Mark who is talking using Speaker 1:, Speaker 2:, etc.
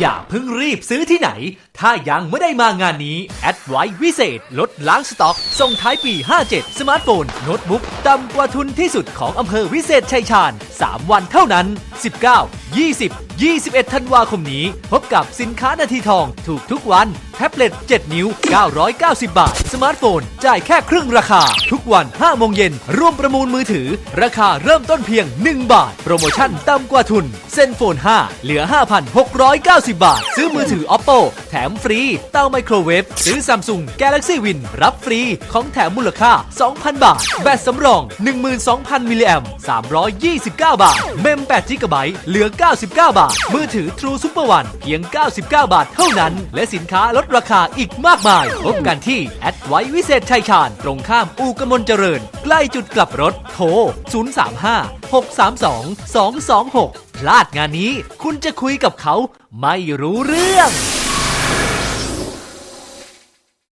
Speaker 1: อย่าเพิ่งรีบซื้อที่ไหน ถ้ายังไม่ได้มางานนี้ แอดไว้วิเศษ ลดล้างสต็อก ส่งท้ายปี 57 สมาร์ทโฟน โน้ตบุ๊กต่ำกว่าทุนที่สุดของอำเภอวิเศษชัยชาญ 3 วันเท่านั้น 19 20 21 ธันวาคมนี้ พบกับสินค้านาทีทอง ถูกทุกวัน แท็บเล็ต 7 นิ้ว 990 บาท สมาร์ทโฟน จ่ายแค่ครึ่งราคา ทุกวัน 5 โมงเย็น ร่วมประมูลมือถือ ราคาเริ่มต้นเพียง 1 บาท โปรโมชั่นต่ำกว่าทุน เซนโฟน 5 เหลือ 5,690 บาท ซื้อมือถือ Oppo แถมฟรี เตาไมโครเวฟ ซื้อ Samsung Galaxy Win รับฟรี ของแถมมูลค่า 2,000 บาท แบตสำรอง 12,000 มิลลิแอม329บาท เมม8 g b เหลือ 99 บาท มือถือ True Super One เพียง 99 บาทเท่านั้น และสินค้าลดราคาอีกมากมาย พบกันที่แอดไว้วิเศษชัยชาญ ตรงข้ามอู่กมลเจริญ ใกล้จุดกลับรถโทร 035 632 226 พลาดงานนี้ คุณจะคุยกับเขาไม่รู้เรื่อง